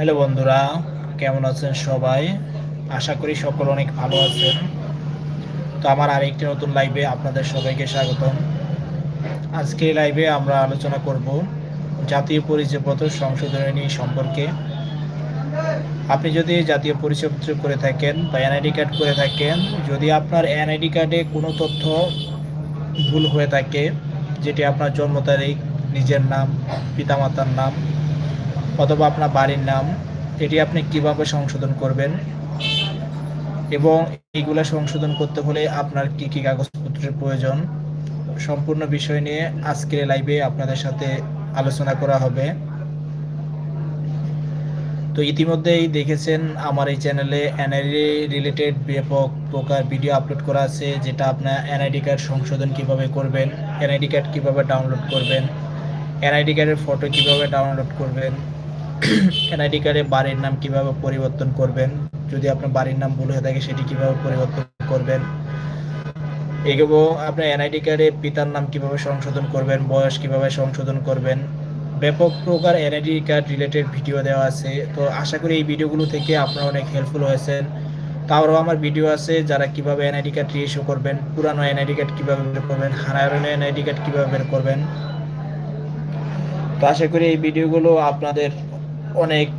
Hello বন্ধুরা, কেমন আছেন সবাই? আশা করি সকল অনেক ভালো আছেন। তো আমার আরেকটি নতুন লাইভে আপনাদের সবাইকে স্বাগতম। আজকে লাইভে আমরা আলোচনা করব জাতীয় পরিচয়পত্র সংশোধনী সম্পর্কে। আপনি যদি জাতীয় পরিচয়পত্র করে থাকেন বা এনআইডি কার্ড করে থাকেন, যদি আপনার এনআইডি কার্ডে কোনো তথ্য ভুল হয়ে থাকে, যেটি আপনার জন্ম তারিখ, নিজের নাম, পিতামাতার নাম অথবা আপনার বাড়ির নাম, এটি আপনি কীভাবে সংশোধন করবেন এবং এইগুলা সংশোধন করতে হলে আপনার কি কি কাগজপত্রের প্রয়োজন, সম্পূর্ণ বিষয় নিয়ে আজকের লাইভে আপনাদের সাথে আলোচনা করা হবে। তো ইতিমধ্যেই দেখেছেন আমার এই চ্যানেলে এনআইডি রিলেটেড ব্যাপক প্রকার ভিডিও আপলোড করা আছে, যেটা আপনার এনআইডি কার্ড সংশোধন কীভাবে করবেন এনআইডি কার্ড কীভাবে ডাউনলোড করবেন এনআইডি কার্ডের ফটো কীভাবে ডাউনলোড করবেন এনআইডি কার্ডে বাড়ির নাম কীভাবে পরিবর্তন করবেন? যদি আপনার বাড়ির নাম ভুল হয়ে থাকে, সেটি কীভাবে পরিবর্তন করবেন? এগোবো, আপনার এনআইডি কার্ডে পিতার নাম কীভাবে সংশোধন করবেন? বয়স কীভাবে সংশোধন করবেন? ব্যাপক প্রকার এনআইডি কার্ড রিলেটেড ভিডিও দেওয়া আছে। তো আশা করি এই ভিডিওগুলো থেকে আপনারা অনেক হেল্পফুল হয়েছেন। তারও আমার ভিডিও আছে, যারা কীভাবে এনআইডি কার্ড রিইস্যু করবেন, পুরানো এনআইডি কার্ড কীভাবে বের করবেন, হারানো এনআইডি কার্ড কীভাবে বের করবেন। তো আশা করি এই ভিডিওগুলো আপনাদের অনেক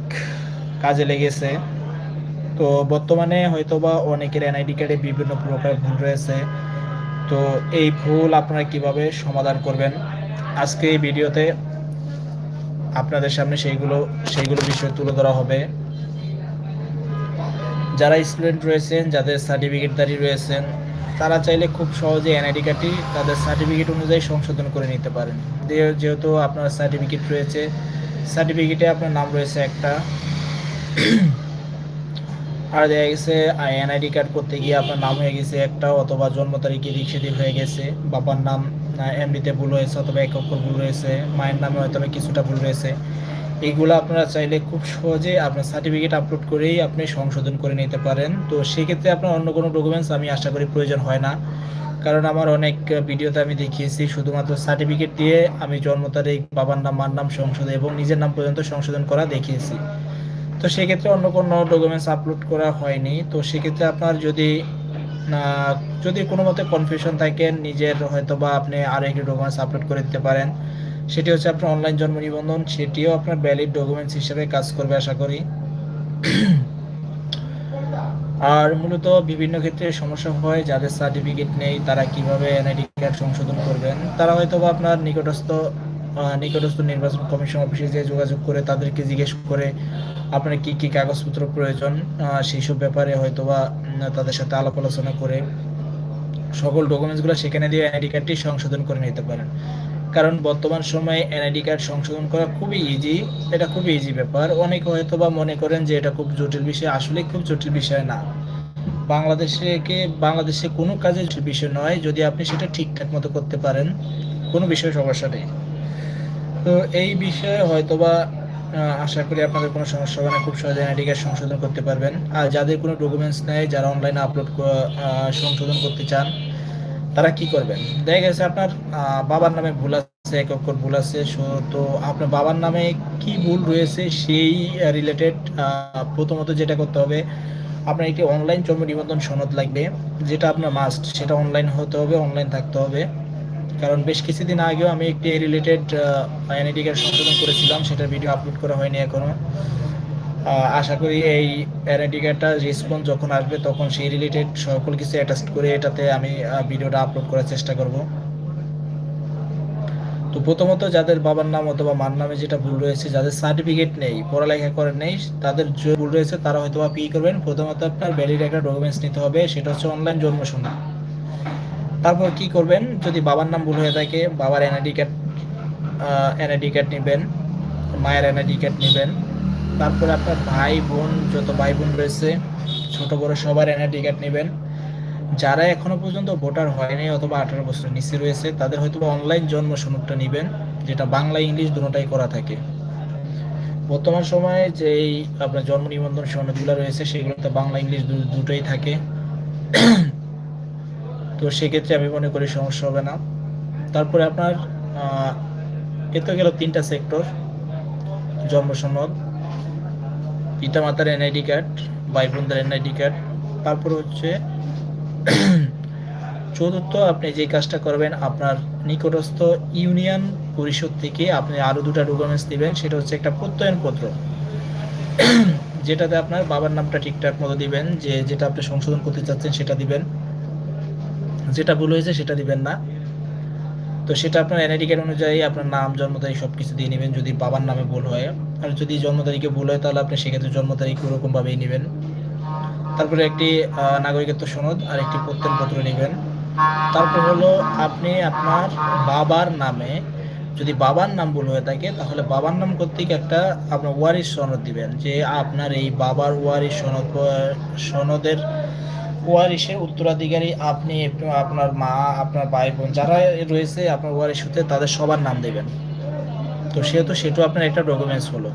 কাজে লেগেছে। তো বর্তমানে হয়তোবা অনেকের এনআইডি কার্ডে বিভিন্ন প্রকার ভুল রয়েছে। তো এই ভুল আপনারা কীভাবে সমাধান করবেন? আজকে এই ভিডিওতে আপনাদের সামনে সেইগুলো সেইগুলো বিষয় তুলে ধরা হবে। যারা স্টুডেন্ট রয়েছেন, যাদের সার্টিফিকেটদারি রয়েছেন, তারা চাইলে খুব সহজে এনআইডি কার্ডটি তাদের সার্টিফিকেট অনুযায়ী সংশোধন করে নিতে পারেন। যেহেতু আপনার সার্টিফিকেট রয়েছে সার্টিফিকেটে আপনার নাম রয়েছে একটা। আর দেখা গেছে এনআইডি কার্ড করতে গিয়ে আপনার নাম হয়ে গেছে একটা, অথবা জন্ম তারিখে রিক্সেদি হয়ে গেছে, বাবার নাম এমনিতে ভুল হয়েছে অথবা এক অক্ষর ভুল রয়েছে, মায়ের নামে হয়তো কিছুটা ভুল রয়েছে। এইগুলো আপনারা চাইলে খুব সহজে আপনার সার্টিফিকেট আপলোড করেই আপনি সংশোধন করে নিতে পারেন। তো সেক্ষেত্রে আপনার অন্য কোনো ডকুমেন্টস আমি আশা করি প্রয়োজন হয় না। কারণ আমার অনেক ভিডিওতে আমি দেখিয়েছি, শুধুমাত্র সার্টিফিকেট দিয়ে আমি জন্ম তারিখ, বাবার নাম, মার নাম সংশোধন এবং নিজের নাম পর্যন্ত সংশোধন করা দেখিয়েছি। তো সেক্ষেত্রে অন্য কোনো ডকুমেন্টস আপলোড করা হয়নি। তো সেক্ষেত্রে আপনার যদি যদি কোনো মতে কনফিউশন থাকে, নিজের হয়তো বা আপনি আরও একটি ডকুমেন্টস আপলোড করে দিতে পারেন। সেটি হচ্ছে আপনার অনলাইন জন্ম নিবন্ধন, সেটিও আপনার ভ্যালিড ডকুমেন্টস হিসেবে কাজ করবে, আশা করি। আর মূলত বিভিন্ন ক্ষেত্রে সমস্যা হয়, যাদের সার্টিফিকেট নেই, তারা কীভাবে এনআইডি কার্ড সংশোধন করবেন? তারা হয়তো বা আপনার নিকটস্থ নিকটস্থ নির্বাচন কমিশন অফিসে যে যোগাযোগ করে তাদেরকে জিজ্ঞেস করে আপনার কি কি কাগজপত্র প্রয়োজন? সেই সব ব্যাপারে হয়তো বা তাদের সাথে আলাপ আলোচনা করে সকল ডকুমেন্টসগুলো সেখানে দিয়ে এনআইডি কার্ডটি সংশোধন করে নিতে পারেন। কারণ বর্তমান সময়ে এনআইডি কার্ড সংশোধন করা খুবই ইজি এটা খুবই ইজি ব্যাপার। অনেকে হয়তো বা মনে করেন যে এটা খুব জটিল বিষয়, আসলে খুব জটিল বিষয় না। বাংলাদেশে বাংলাদেশে কোনো কাজের বিষয় নয়, যদি আপনি সেটা ঠিকঠাক মতো করতে পারেন, কোনো বিষয় সমস্যা নেই। তো এই বিষয়ে হয়তোবা আশা করি আপনাদের কোনো সমস্যা হবে না, খুব সহজে এনআইডি কার্ড সংশোধন করতে পারবেন। আর যাদের কোনো ডকুমেন্টস নেই, যারা অনলাইনে আপলোড সংশোধন করতে চান তারা কি করবেন? দেখা গেছে আপনার বাবার নামে ভুল আছে এক অক্ষর ভুল আছে সো তো আপনার বাবার নামে কি ভুল রয়েছে সেই রিলেটেড প্রথমত যেটা করতে হবে আপনার একটি অনলাইন জন্ম নিবন্ধন সনদ লাগবে যেটা আপনার মাস্ট সেটা অনলাইন হতে হবে অনলাইন থাকতে হবে। কারণ বেশ কিছুদিন আগেও আমি একটি রিলেটেড এনআইডি কার্ড সংশোধন করেছিলাম সেটার ভিডিও আপলোড করা হয়নি এখনও। আহ, আশা করি এই কার্ডটা রেসপন্স যখন আসবে, তখন সেই রিলেটেড সকল কিছু অ্যাটাচ করে এটাতে আমি ভিডিওটা আপলোড করার চেষ্টা করব। তো প্রথমত যাদের বাবার নাম অথবা মার নামে যেটা ভুল রয়েছে, যাদের সার্টিফিকেট নেই, পড়ালেখা করেন নেই, তাদের যে ভুল রয়েছে তারা হয়তো বা পি করবেন। প্রথমত আপনার ভ্যালিড একটা ডকুমেন্টস নিতে হবে, সেটা হচ্ছে অনলাইন জন্ম সনদ তারপর কি করবেন? যদি বাবার নাম ভুল হয়ে থাকে, বাবার এনআইডি কার্ড এনআইডি কার্ড নেবেন, মায়ের এনআইডি কার্ড নেবেন তারপরে আপনার ভাই বোন যত ভাই বোন রয়েছে ছোট বড় সবার এনআইডি কার্ড নেবেন। যারা এখনও পর্যন্ত ভোটার হয়নি অথবা আঠারো বছর নিচে রয়েছে তাদের হয়তো অনলাইন জন্ম সনদটা নেবেন যেটা বাংলা ইংলিশ দুটোটাই করা থাকে। বর্তমান সময়ে যেই আপনার জন্ম নিবন্ধন সনদগুলো রয়েছে সেগুলোতে বাংলা ইংলিশ দুটোই থাকে। তো সেক্ষেত্রে আমি মনে করি সমস্যা হবে না। তারপরে আপনার আহ, এ তো গেল তিনটা সেক্টর জন্ম সনদ পিতা মাতার এনআইডি কার্ড ভাই বোনদের এনআইডি কার্ড তারপর হচ্ছে চতুর্থ, আপনি যে কাজটা করবেন, আপনার নিকটস্থ ইউনিয়ন পরিষদ থেকে আপনি আরও দুটা ডকুমেন্টস দিবেন, সেটা হচ্ছে একটা প্রত্যয়নপত্র। যেটাতে আপনার বাবার নামটা ঠিকঠাক মতো দিবেন, যে যেটা আপনি সংশোধন করতে চাচ্ছেন সেটা দিবেন। যেটা ভুল হয়েছে সেটা দিবেন না। তো সেটা আপনার এনআইডি কার্ড অনুযায়ী আপনার নাম, জন্ম তারিখ সব কিছু দিয়ে নেবেন, যদি বাবার নামে ভুল হয়। আর যদি জন্ম তারিখে ভুল হয়, তাহলে আপনি সেক্ষেত্রে জন্ম তারিখ ওরকমভাবেই নেবেন। তারপরে একটি নাগরিকত্ব সনদ আর একটি প্রত্যয়নপত্র নেবেন। তারপর হলো আপনি আপনার বাবার নামে যদি বাবার নাম ভুল হয়ে থাকে, তাহলে বাবার নাম কর্তৃক একটা আপনার ওয়ারিশ সনদ দিবেন, যে আপনার এই বাবার ওয়ারিশ সনদ, সনদের ওয়ারিশের উত্তরাধিকারী আপনি, আপনার মা, আপনার ভাই বোন যারা রয়েছে, আপনার ওয়ারিশ হতে তাদের সবার নাম দেবেন। তো সেহেতু সেটাও আপনার একটা ডকুমেন্টস হলো।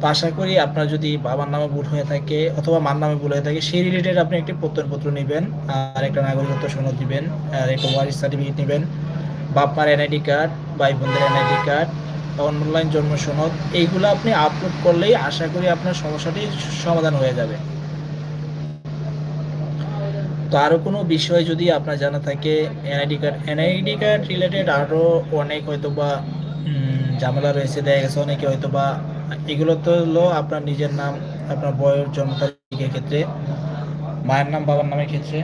তো আশা করি আপনার যদি বাবার নামে ভুল হয়ে থাকে অথবা মার নামে ভুল হয়ে থাকে, সেই রিলেটেড আপনি একটি প্রত্যয়নপত্র নেবেন, আর একটা নাগরিকত্ব সনদ দিবেন আর একটা ওয়ারিশ সার্টিফিকেট নেবেন বাপ মার এনআইডি কার্ড ভাই বোনদের এনআইডি কার্ড অনলাইন জন্ম সনদ, এইগুলো আপনি আপলোড করলেই আশা করি আপনার সমস্যাটি সমাধান হয়ে যাবে। তো আরও কোনো বিষয় যদি আপনার জানা থাকে NID card NID card related আরও অনেক হয়তো বা ঝামেলা রয়েছে, দেখা গেছে অনেকে হয়তো বা এগুলো তো হলো আপনার নিজের নাম, আপনার বয়স, জন্ম তারিখের ক্ষেত্রে মায়ের নাম, বাবার নামের ক্ষেত্রে।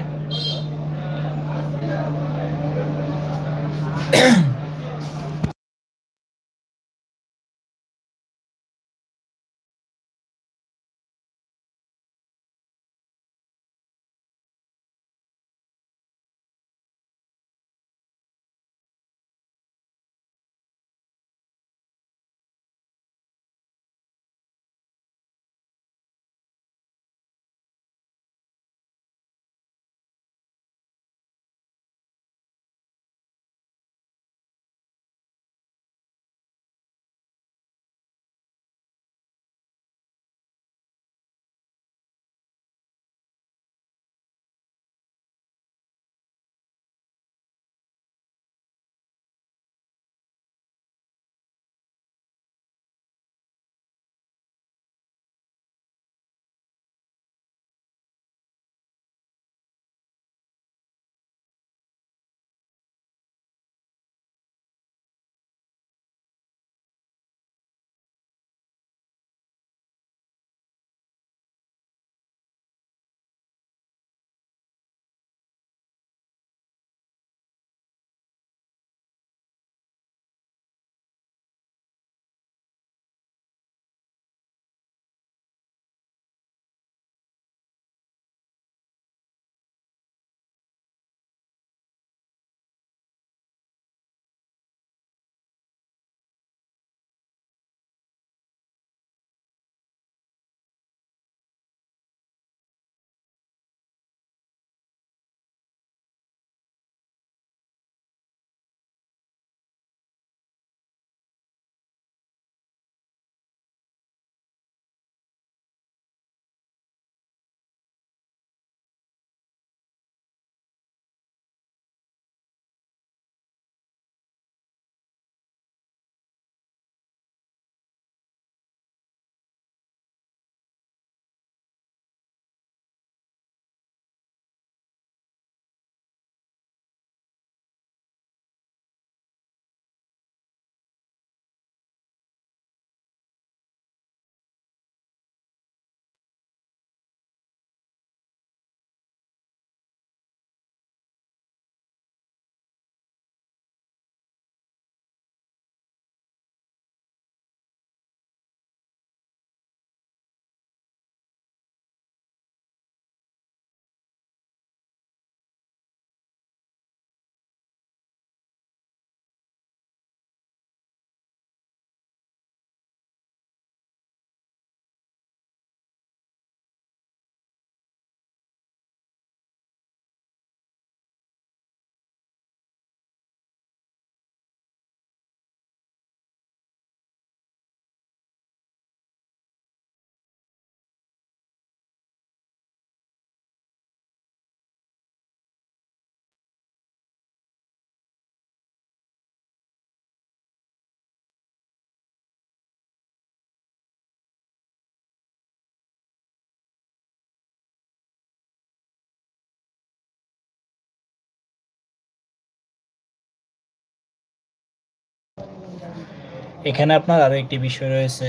এখানে আপনার আরও একটি বিষয় রয়েছে।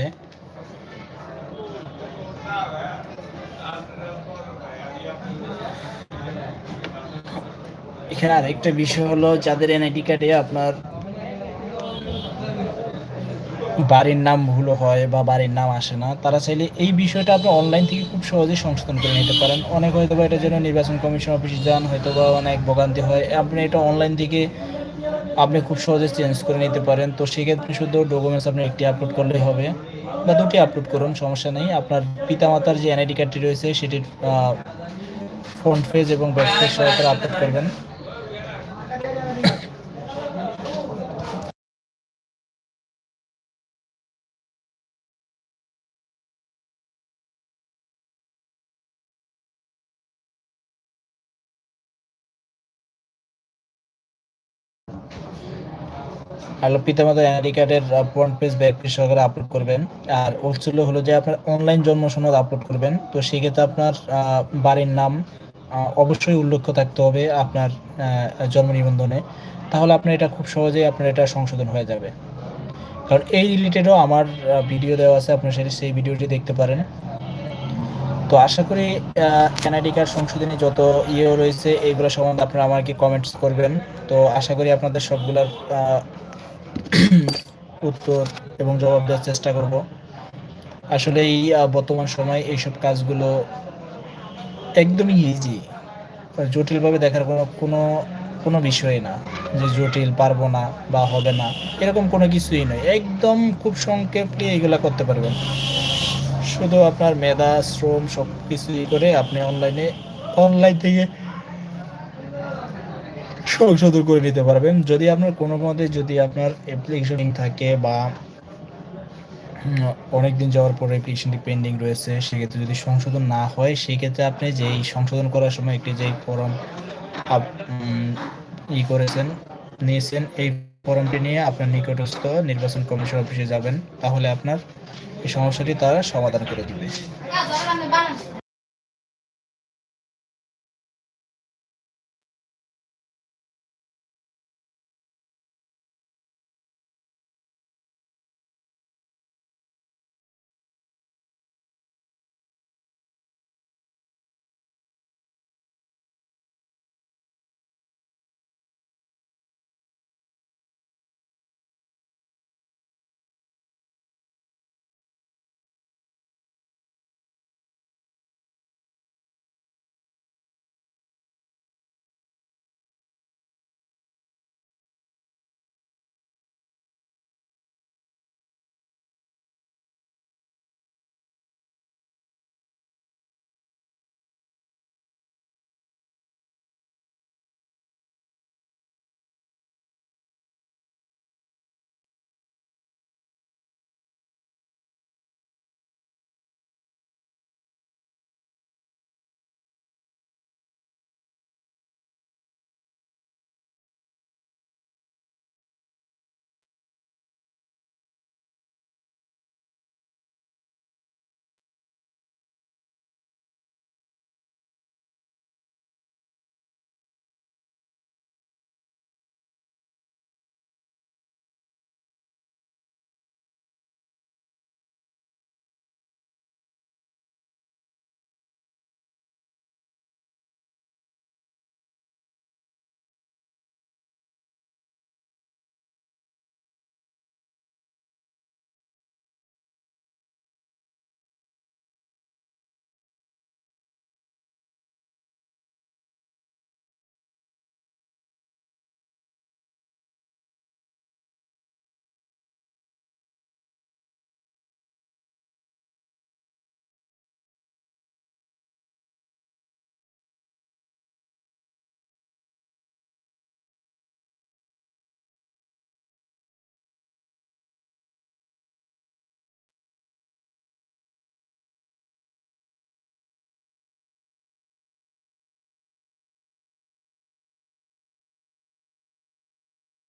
এখানে আরেকটা বিষয় হলো যাদের এনআইডি কার্ডে আপনার বাড়ির নাম ভুল হয় বা বাড়ির নাম আসে না, তারা চাইলে এই বিষয়টা আপনি অনলাইন থেকে খুব সহজেই সংশোধন করে নিতে পারেন। অনেক হয়তো বা এটার জন্য নির্বাচন কমিশন অফিসে যান হয়তো বা অনেক ভোগান্তি হয়। আপনি এটা অনলাইন থেকে আপনি খুব সহজে চেঞ্জ করে নিতে পারেন। তো সেক্ষেত্রে শুধু ডকুমেন্টস আপনি একটি আপলোড করলেই হবে বা দুটি আপলোড করুন, সমস্যা নেই। আপনার পিতামাতার যে এনআইডি কার্ডটি রয়েছে, সেটির ফ্রন্ট পেজ এবং ব্যাক পেজ সহকারে আপলোড করবেন। হ্যালো, পিতামাতা এনআইডি কার্ডের ফ্রন্ট পেজ ব্যাক পেজ সহকারে আপলোড করবেন। আর হচ্ছিল হলো যে আপনার অনলাইন জন্ম সনদ আপলোড করবেন। তো সেক্ষেত্রে আপনার বাড়ির নাম অবশ্যই উল্লেখ থাকতে হবে আপনার জন্ম নিবন্ধনে। তাহলে আপনার এটা খুব সহজেই আপনার এটা সংশোধন হয়ে যাবে। কারণ এই রিলেটেডও আমার ভিডিও দেওয়া আছে, আপনার সাথে সেই ভিডিওটি দেখতে পারেন। তো আশা করি এনআইডি কার্ড সংশোধনী যত ইয়ে রয়েছে এইগুলো সম্বন্ধে আপনারা আমাকে কমেন্টস করবেন। তো আশা করি আপনাদের সবগুলোর উত্তর এবং জবাব দেওয়ার চেষ্টা করব। আসলে এই বর্তমান সময় এইসব কাজগুলো একদমই ইজি জটিলভাবে দেখার কোনো কোনো কোনো বিষয় না যে জটিল, পারব না বা হবে না। এরকম কোনো কিছুই নয়। একদম খুব সংক্ষেপে এগুলা করতে পারবেন। শুধু আপনার মেধা, শ্রম সব কিছুই করে আপনি অনলাইনে অনলাইন থেকে সংশোধন করে নিতে পারবেন। যদি আপনার কোনো মতে যদি আপনার অ্যাপ্লিকেশন থাকে বা অনেক দিন যাওয়ার পরে অ্যাপ্লিকেশনটি পেন্ডিং রয়েছে, সেক্ষেত্রে যদি সংশোধন না হয়, সেক্ষেত্রে আপনি যেই সংশোধন করার সময় একটি যেই ফর্ম ই করেছেন, নিয়েছেন, এই ফর্মটি নিয়ে আপনার নিকটস্থ নির্বাচন কমিশন অফিসে যাবেন। তাহলে আপনার এই সমস্যাটি তারা সমাধান করে দিবে।